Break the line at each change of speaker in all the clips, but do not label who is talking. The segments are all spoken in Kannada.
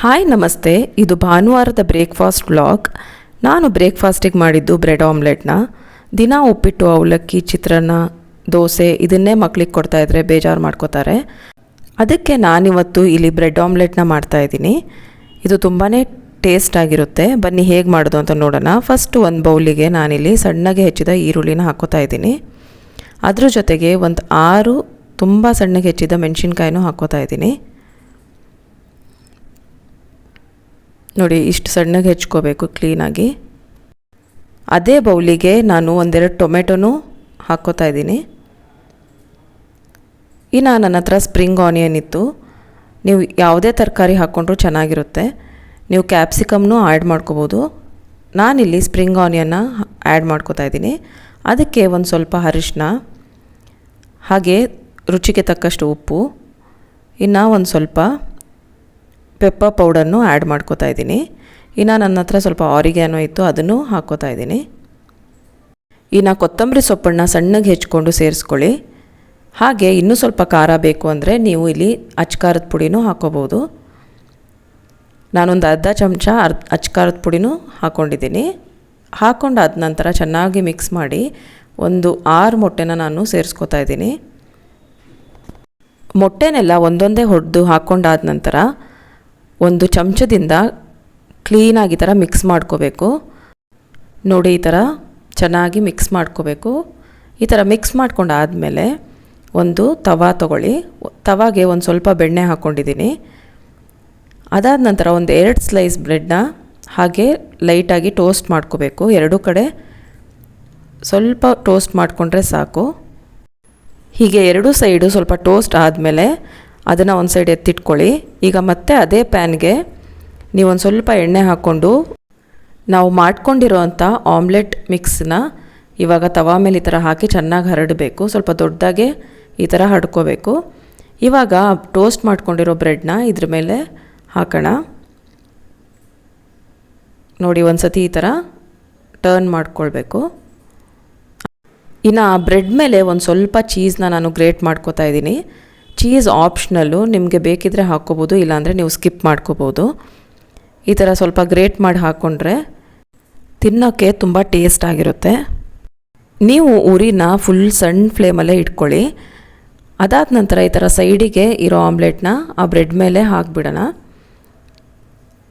ಹಾಯ್, ನಮಸ್ತೆ. ಇದು ಭಾನುವಾರದ ಬ್ರೇಕ್ಫಾಸ್ಟ್ ಬ್ಲಾಗ್ ನಾನು ಬ್ರೇಕ್ಫಾಸ್ಟಿಗೆ ಮಾಡಿದ್ದು ಬ್ರೆಡ್ ಆಮ್ಲೆಟ್ನ. ದಿನ ಉಪ್ಪಿಟ್ಟು, ಅವಲಕ್ಕಿ, ಚಿತ್ರಾನ್ನ, ದೋಸೆ ಇದನ್ನೇ ಮಕ್ಳಿಗೆ ಕೊಡ್ತಾಯಿದ್ರೆ ಬೇಜಾರು ಮಾಡ್ಕೋತಾರೆ. ಅದಕ್ಕೆ ನಾನಿವತ್ತು ಇಲ್ಲಿ ಬ್ರೆಡ್ ಆಮ್ಲೆಟ್ನ ಮಾಡ್ತಾಯಿದ್ದೀನಿ ಇದು ತುಂಬಾ ಟೇಸ್ಟ್ ಆಗಿರುತ್ತೆ. ಬನ್ನಿ, ಹೇಗೆ ಮಾಡೋದು ಅಂತ ನೋಡೋಣ. ಫಸ್ಟ್ ಒಂದು ಬೌಲಿಗೆ ನಾನಿಲ್ಲಿ ಸಣ್ಣಗೆ ಹೆಚ್ಚಿದ ಈರುಳ್ಳಿನ ಹಾಕೋತಾ ಇದ್ದೀನಿ. ಅದ್ರ ಜೊತೆಗೆ ಒಂದು ಆರು ತುಂಬ ಸಣ್ಣಗೆ ಹೆಚ್ಚಿದ ಮೆಣಸಿನ್ಕಾಯಿನೂ ಹಾಕೋತಾ ಇದ್ದೀನಿ. ನೋಡಿ, ಇಷ್ಟು ಸಣ್ಣಗೆ ಹೆಚ್ಕೋಬೇಕು ಕ್ಲೀನಾಗಿ ಅದೇ ಬೌಲಿಗೆ ನಾನು ಒಂದೆರಡು ಟೊಮೆಟೊನೂ ಹಾಕ್ಕೋತಾ ಇದ್ದೀನಿ. ಇನ್ನು ನನ್ನ ಹತ್ರ ಸ್ಪ್ರಿಂಗ್ ಆನಿಯನ್ ಇತ್ತು. ನೀವು ಯಾವುದೇ ತರಕಾರಿ ಹಾಕ್ಕೊಂಡ್ರೂ ಚೆನ್ನಾಗಿರುತ್ತೆ. ನೀವು ಕ್ಯಾಪ್ಸಿಕಮ್ನೂ ಆ್ಯಡ್ ಮಾಡ್ಕೋಬೋದು. ನಾನಿಲ್ಲಿ ಸ್ಪ್ರಿಂಗ್ ಆನಿಯನ್ನ ಆ್ಯಡ್ ಮಾಡ್ಕೋತಾ ಇದ್ದೀನಿ. ಅದಕ್ಕೆ ಒಂದು ಸ್ವಲ್ಪ ಅರಿಶಿನ ಹಾಗೆ ರುಚಿಗೆ ತಕ್ಕಷ್ಟು ಉಪ್ಪು, ಇನ್ನು ಒಂದು ಸ್ವಲ್ಪ ಪೆಪ್ಪರ್ ಪೌಡರ್ನು ಆ್ಯಡ್ ಮಾಡ್ಕೋತಾ ಇದ್ದೀನಿ. ಇನ್ನು ನನ್ನ ಹತ್ರ ಸ್ವಲ್ಪ ಆರಿಗ್ಯಾನೋ ಇತ್ತು, ಅದನ್ನು ಹಾಕ್ಕೋತಾ ಇದ್ದೀನಿ. ಇನ್ನು ಕೊತ್ತಂಬರಿ ಸೊಪ್ಪನ್ನು ಸಣ್ಣಗೆ ಹೆಚ್ಕೊಂಡು ಸೇರಿಸ್ಕೊಳ್ಳಿ. ಹಾಗೆ ಇನ್ನೂ ಸ್ವಲ್ಪ ಖಾರ ಬೇಕು ಅಂದರೆ ನೀವು ಇಲ್ಲಿ ಅಚ್ಕಾರದ ಪುಡಿನೂ ಹಾಕೋಬೋದು ನಾನೊಂದು ಅರ್ಧ ಚಮಚ ಅರ್ಧ ಅಚ್ಕಾರದ ಪುಡಿನೂ ಹಾಕ್ಕೊಂಡಿದ್ದೀನಿ ಹಾಕ್ಕೊಂಡಾದ ನಂತರ ಚೆನ್ನಾಗಿ ಮಿಕ್ಸ್ ಮಾಡಿ ಒಂದು ಆರು ಮೊಟ್ಟೆನ ನಾನು ಸೇರಿಸ್ಕೋತಾ ಇದ್ದೀನಿ. ಮೊಟ್ಟೆನೆಲ್ಲ ಒಂದೊಂದೇ ಹೊಡೆದು ಹಾಕ್ಕೊಂಡಾದ ನಂತರ ಒಂದು ಚಮಚದಿಂದ ಕ್ಲೀನಾಗಿ ಈ ಥರ ಮಿಕ್ಸ್ ಮಾಡ್ಕೋಬೇಕು. ನೋಡಿ ಈ ಥರ ಚೆನ್ನಾಗಿ ಮಿಕ್ಸ್ ಮಾಡ್ಕೋಬೇಕು. ಈ ಥರ ಮಿಕ್ಸ್ ಮಾಡ್ಕೊಂಡಾದಮೇಲೆ ಒಂದು ತವಾ ತೊಗೊಳ್ಳಿ. ತವಾಗೆ ಒಂದು ಸ್ವಲ್ಪ ಬೆಣ್ಣೆ ಹಾಕ್ಕೊಂಡಿದ್ದೀನಿ. ಅದಾದ ನಂತರ ಒಂದು ಎರಡು ಸ್ಲೈಸ್ ಬ್ರೆಡ್ನ ಹಾಗೆ ಲೈಟಾಗಿ ಟೋಸ್ಟ್ ಮಾಡ್ಕೋಬೇಕು. ಎರಡೂ ಕಡೆ ಸ್ವಲ್ಪ ಟೋಸ್ಟ್ ಮಾಡಿಕೊಂಡ್ರೆ ಸಾಕು. ಹೀಗೆ ಎರಡೂ ಸೈಡು ಸ್ವಲ್ಪ ಟೋಸ್ಟ್ ಆದಮೇಲೆ ಅದನ್ನು ಒಂದು ಸೈಡ್ ಎತ್ತಿಟ್ಕೊಳ್ಳಿ. ಈಗ ಮತ್ತೆ ಅದೇ ಪ್ಯಾನ್ಗೆ ನೀವೊಂದು ಸ್ವಲ್ಪ ಎಣ್ಣೆ ಹಾಕ್ಕೊಂಡು ನಾವು ಮಾಡ್ಕೊಂಡಿರೋವಂಥ ಆಮ್ಲೆಟ್ ಮಿಕ್ಸ್ನ ಇವಾಗ ತವಾ ಮೇಲೆ ಈ ಥರ ಹಾಕಿ ಚೆನ್ನಾಗಿ ಹರಡಬೇಕು. ಸ್ವಲ್ಪ ದೊಡ್ಡದಾಗೆ ಈ ಥರ ಹಡ್ಕೋಬೇಕು ಇವಾಗ ಟೋಸ್ಟ್ ಮಾಡ್ಕೊಂಡಿರೋ ಬ್ರೆಡ್ನ ಇದ್ರ ಮೇಲೆ ಹಾಕೋಣ. ನೋಡಿ ಒಂದು ಸತಿ ಈ ಥರ ಟರ್ನ್ ಮಾಡ್ಕೊಳ್ಬೇಕು. ಇನ್ನು ಬ್ರೆಡ್ ಮೇಲೆ ಒಂದು ಸ್ವಲ್ಪ ಚೀಸ್ನ ನಾನು ಗ್ರೇಟ್ ಮಾಡ್ಕೋತಾ ಇದ್ದೀನಿ. ಚೀಸ್ ಆಪ್ಷನಲ್ಲು ನಿಮಗೆ ಬೇಕಿದ್ದರೆ ಹಾಕ್ಕೋಬೋದು ಇಲ್ಲಾಂದರೆ ನೀವು ಸ್ಕಿಪ್ ಮಾಡ್ಕೋಬೋದು. ಈ ಥರ ಸ್ವಲ್ಪ ಗ್ರೇಟ್ ಮಾಡಿ ಹಾಕ್ಕೊಂಡ್ರೆ ತಿನ್ನೋಕ್ಕೆ ತುಂಬ ಟೇಸ್ಟ್ ಆಗಿರುತ್ತೆ. ನೀವು ಉರಿನ ಫುಲ್ ಸಣ್ಣ ಫ್ಲೇಮಲ್ಲೇ ಇಟ್ಕೊಳ್ಳಿ. ಅದಾದ ನಂತರ ಈ ಥರ ಸೈಡಿಗೆ ಇರೋ ಆಮ್ಲೆಟ್ನ ಆ ಬ್ರೆಡ್ ಮೇಲೆ ಹಾಕಿಬಿಡೋಣ.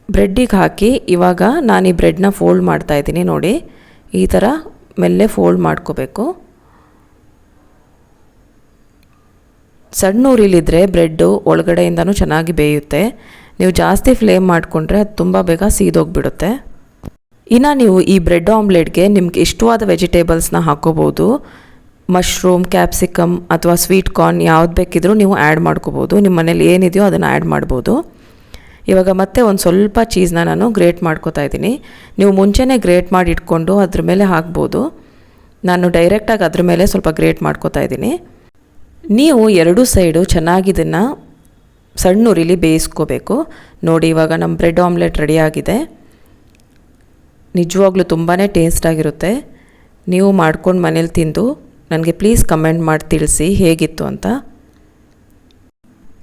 ಬ್ರೆಡ್ಡಿಗೆ ಹಾಕಿ ಇವಾಗ ನಾನು ಈ ಬ್ರೆಡ್ನ ಫೋಲ್ಡ್ ಮಾಡ್ತಾಯಿದ್ದೀನಿ ನೋಡಿ. ಈ ಥರ ಮೆಲ್ಲೆ ಫೋಲ್ಡ್ ಮಾಡ್ಕೋಬೇಕು. ಸಣ್ಣ ಉರಿಲಿದ್ರೆ ಬ್ರೆಡ್ಡು ಒಳಗಡೆಯಿಂದನೂ ಚೆನ್ನಾಗಿ ಬೇಯುತ್ತೆ. ನೀವು ಜಾಸ್ತಿ ಫ್ಲೇಮ್ ಮಾಡಿಕೊಂಡ್ರೆ ಅದು ತುಂಬ ಬೇಗ ಸೀದೋಗ್ಬಿಡುತ್ತೆ. ಇನ್ನು ನೀವು ಈ ಬ್ರೆಡ್ ಆಮ್ಲೆಟ್ಗೆ ನಿಮ್ಗೆ ಇಷ್ಟವಾದ ವೆಜಿಟೇಬಲ್ಸ್ನ ಹಾಕೋಬೋದು. ಮಶ್ರೂಮ್, ಕ್ಯಾಪ್ಸಿಕಮ್ ಅಥವಾ ಸ್ವೀಟ್ ಕಾರ್ನ್ ಯಾವ್ದು ಬೇಕಿದ್ರೂ ನೀವು ಆ್ಯಡ್ ಮಾಡ್ಕೋಬೋದು. ನಿಮ್ಮ ಮನೇಲಿ ಏನಿದೆಯೋ ಅದನ್ನು ಆ್ಯಡ್ ಮಾಡ್ಬೋದು. ಇವಾಗ ಮತ್ತೆ ಒಂದು ಸ್ವಲ್ಪ ಚೀಸ್ನ ನಾನು ಗ್ರೇಟ್ ಮಾಡ್ಕೋತಾ ಇದ್ದೀನಿ. ನೀವು ಮುಂಚೆನೇ ಗ್ರೇಟ್ ಮಾಡಿ ಇಟ್ಕೊಂಡು ಅದ್ರ ಮೇಲೆ ಹಾಕ್ಬೋದು. ನಾನು ಡೈರೆಕ್ಟಾಗಿ ಅದ್ರ ಮೇಲೆ ಸ್ವಲ್ಪ ಗ್ರೇಟ್ ಮಾಡ್ಕೋತಾ ಇದ್ದೀನಿ. ನೀವು ಎರಡೂ ಸೈಡು ಚೆನ್ನಾಗಿ ಇದನ್ನು ಸಣ್ಣ ಉರಿಲಿ ಬೇಯಿಸ್ಕೋಬೇಕು. ನೋಡಿ, ಇವಾಗ ನಮ್ಮ ಬ್ರೆಡ್ ಆಮ್ಲೆಟ್ ರೆಡಿಯಾಗಿದೆ ನಿಜವಾಗ್ಲೂ ತುಂಬಾ ಟೇಸ್ಟಾಗಿರುತ್ತೆ ನೀವು ಮಾಡ್ಕೊಂಡು ಮನೇಲಿ ತಿಂದು ನನಗೆ ಪ್ಲೀಸ್ ಕಮೆಂಟ್ ಮಾಡಿ ತಿಳಿಸಿ ಹೇಗಿತ್ತು ಅಂತ.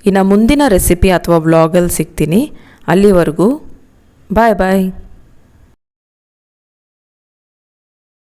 ಇನ್ನು ಮುಂದಿನ ರೆಸಿಪಿ ಅಥವಾ ವ್ಲಾಗಲ್ಲಿ ಸಿಗ್ತೀನಿ. ಅಲ್ಲಿವರೆಗೂ ಬಾಯ್ ಬಾಯ್.